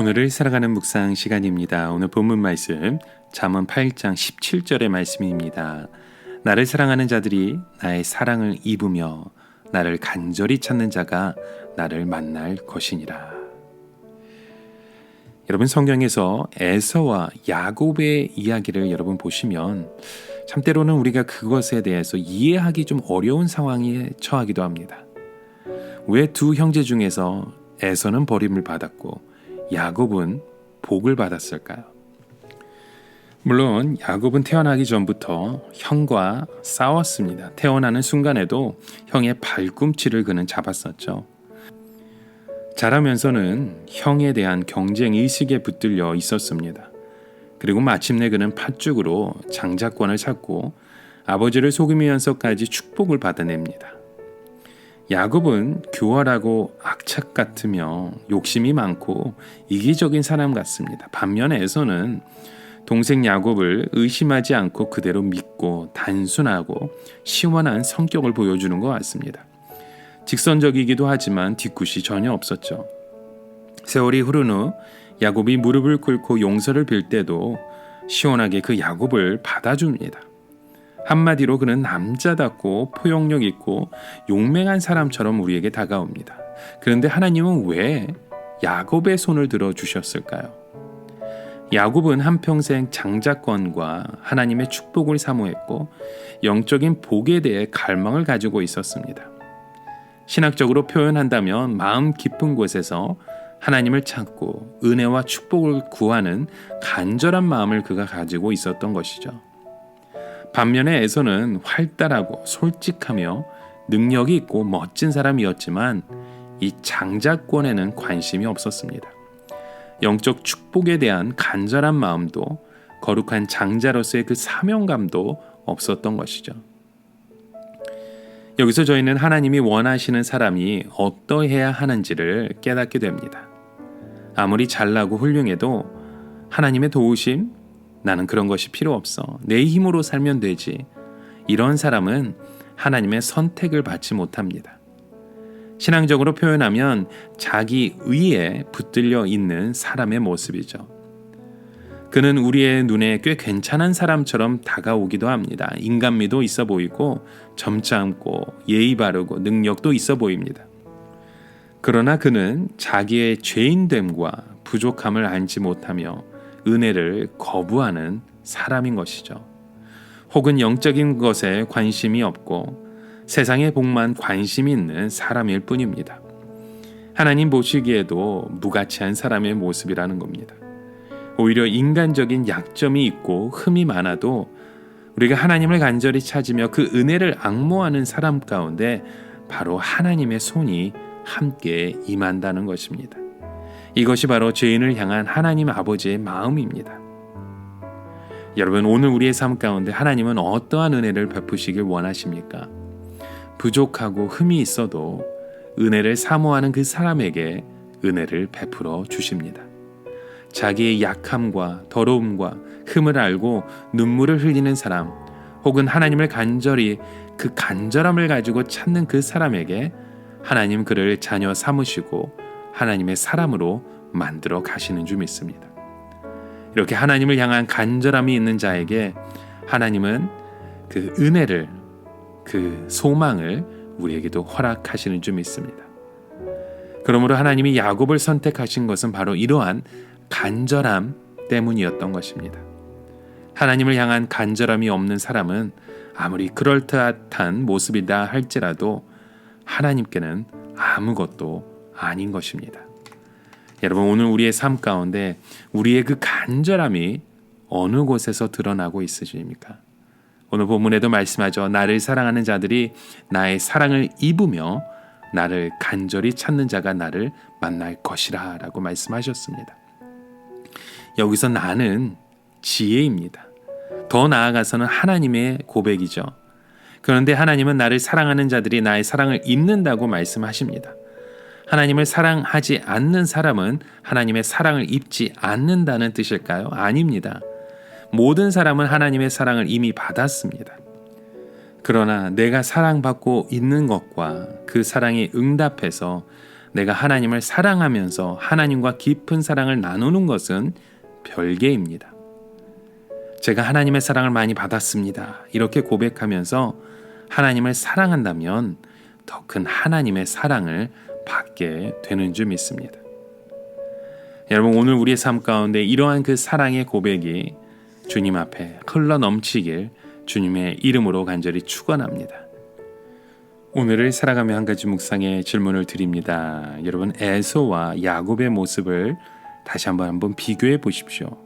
오늘을 살아가는 묵상 시간입니다. 오늘 본문 말씀 잠언 8장 17절의 말씀입니다. 나를 사랑하는 자들이 나의 사랑을 입으며 나를 간절히 찾는 자가 나를 만날 것이니라. 여러분 성경에서 에서와 야곱의 이야기를 여러분 보시면 참 때로는 우리가 그것에 대해서 이해하기 좀 어려운 상황에 처하기도 합니다. 왜 두 형제 중에서 에서는 버림을 받았고 야곱은 복을 받았을까요? 물론 야곱은 태어나기 전부터 형과 싸웠습니다. 태어나는 순간에도 형의 발꿈치를 그는 잡았었죠. 자라면서는 형에 대한 경쟁 의식에 붙들려 있었습니다. 그리고 마침내 그는 팥죽으로 장자권을 찾고 아버지를 속이면서까지 축복을 받아냅니다. 야곱은 교활하고 악 착 같으며 욕심이 많고 이기적인 사람 같습니다. 반면에 에서는 동생 야곱을 의심하지 않고 그대로 믿고 단순하고 시원한 성격을 보여주는 것 같습니다. 직선적이기도 하지만 뒤끝이 전혀 없었죠. 세월이 흐른 후 야곱이 무릎을 꿇고 용서를 빌 때도 시원하게 그 야곱을 받아줍니다. 한마디로 그는 남자답고 포용력 있고 용맹한 사람처럼 우리에게 다가옵니다. 그런데 하나님은 왜 야곱의 손을 들어 주셨을까요? 야곱은 한평생 장자권과 하나님의 축복을 사모했고 영적인 복에 대해 갈망을 가지고 있었습니다. 신학적으로 표현한다면 마음 깊은 곳에서 하나님을 찾고 은혜와 축복을 구하는 간절한 마음을 그가 가지고 있었던 것이죠. 반면에 에서는 활달하고 솔직하며 능력이 있고 멋진 사람이었지만 이 장자권에는 관심이 없었습니다. 영적 축복에 대한 간절한 마음도 거룩한 장자로서의 그 사명감도 없었던 것이죠. 여기서 저희는 하나님이 원하시는 사람이 어떠해야 하는지를 깨닫게 됩니다. 아무리 잘나고 훌륭해도 하나님의 도우심, 나는 그런 것이 필요 없어. 내 힘으로 살면 되지. 이런 사람은 하나님의 선택을 받지 못합니다. 신앙적으로 표현하면 자기 의에 붙들려 있는 사람의 모습이죠. 그는 우리의 눈에 꽤 괜찮은 사람처럼 다가오기도 합니다. 인간미도 있어 보이고 점잖고 예의 바르고 능력도 있어 보입니다. 그러나 그는 자기의 죄인됨과 부족함을 알지 못하며 은혜를 거부하는 사람인 것이죠. 혹은 영적인 것에 관심이 없고 세상의 복만 관심이 있는 사람일 뿐입니다. 하나님 보시기에도 무가치한 사람의 모습이라는 겁니다. 오히려 인간적인 약점이 있고 흠이 많아도 우리가 하나님을 간절히 찾으며 그 은혜를 악모하는 사람 가운데 바로 하나님의 손이 함께 임한다는 것입니다. 이것이 바로 죄인을 향한 하나님 아버지의 마음입니다. 여러분, 오늘 우리의 삶 가운데 하나님은 어떠한 은혜를 베푸시길 원하십니까? 부족하고 흠이 있어도 은혜를 사모하는 그 사람에게 은혜를 베풀어 주십니다. 자기의 약함과 더러움과 흠을 알고 눈물을 흘리는 사람, 혹은 하나님을 간절히 그 간절함을 가지고 찾는 그 사람에게 하나님 그를 자녀 삼으시고 하나님의 사람으로 만들어 가시는 줄 믿습니다. 이렇게 하나님을 향한 간절함이 있는 자에게 하나님은 그 은혜를 그 소망을 우리에게도 허락하시는 줄 믿습니다. 그러므로 하나님이 야곱을 선택하신 것은 바로 이러한 간절함 때문이었던 것입니다. 하나님을 향한 간절함이 없는 사람은 아무리 그럴듯한 모습이다 할지라도 하나님께는 아무것도 아닌 것입니다. 여러분 오늘 우리의 삶 가운데 우리의 그 간절함이 어느 곳에서 드러나고 있으십니까? 오늘 본문에도 말씀하죠. 나를 사랑하는 자들이 나의 사랑을 입으며 나를 간절히 찾는 자가 나를 만날 것이라 라고 말씀하셨습니다. 여기서 나는 지혜입니다. 더 나아가서는 하나님의 고백이죠. 그런데 하나님은 나를 사랑하는 자들이 나의 사랑을 입는다고 말씀하십니다. 하나님을 사랑하지 않는 사람은 하나님의 사랑을 입지 않는다는 뜻일까요? 아닙니다. 모든 사람은 하나님의 사랑을 이미 받았습니다. 그러나 내가 사랑받고 있는 것과 그 사랑에 응답해서 내가 하나님을 사랑하면서 하나님과 깊은 사랑을 나누는 것은 별개입니다. 제가 하나님의 사랑을 많이 받았습니다. 이렇게 고백하면서 하나님을 사랑한다면 더 큰 하나님의 사랑을 받게 되는 줄 믿습니다. 여러분 오늘 우리의 삶 가운데 이러한 그 사랑의 고백이 주님 앞에 흘러 넘치길 주님의 이름으로 간절히 축원합니다. 오늘을 살아가며 한 가지 묵상의 질문을 드립니다. 여러분 에서와 야곱의 모습을 다시 한번 한번 비교해 보십시오.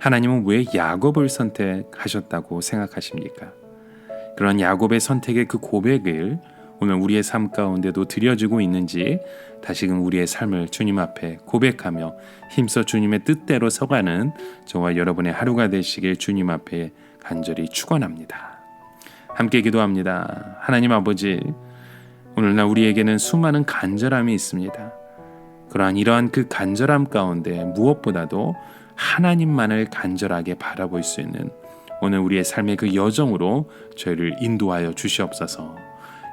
하나님은 왜 야곱을 선택하셨다고 생각하십니까? 그런 야곱의 선택의 그 고백을 오늘 우리의 삶 가운데도 드려지고 있는지 다시금 우리의 삶을 주님 앞에 고백하며 힘써 주님의 뜻대로 서가는 저와 여러분의 하루가 되시길 주님 앞에 간절히 축원합니다. 함께 기도합니다. 하나님 아버지, 오늘날 우리에게는 수많은 간절함이 있습니다. 그러한 이러한 그 간절함 가운데 무엇보다도 하나님만을 간절하게 바라볼 수 있는 오늘 우리의 삶의 그 여정으로 저희를 인도하여 주시옵소서.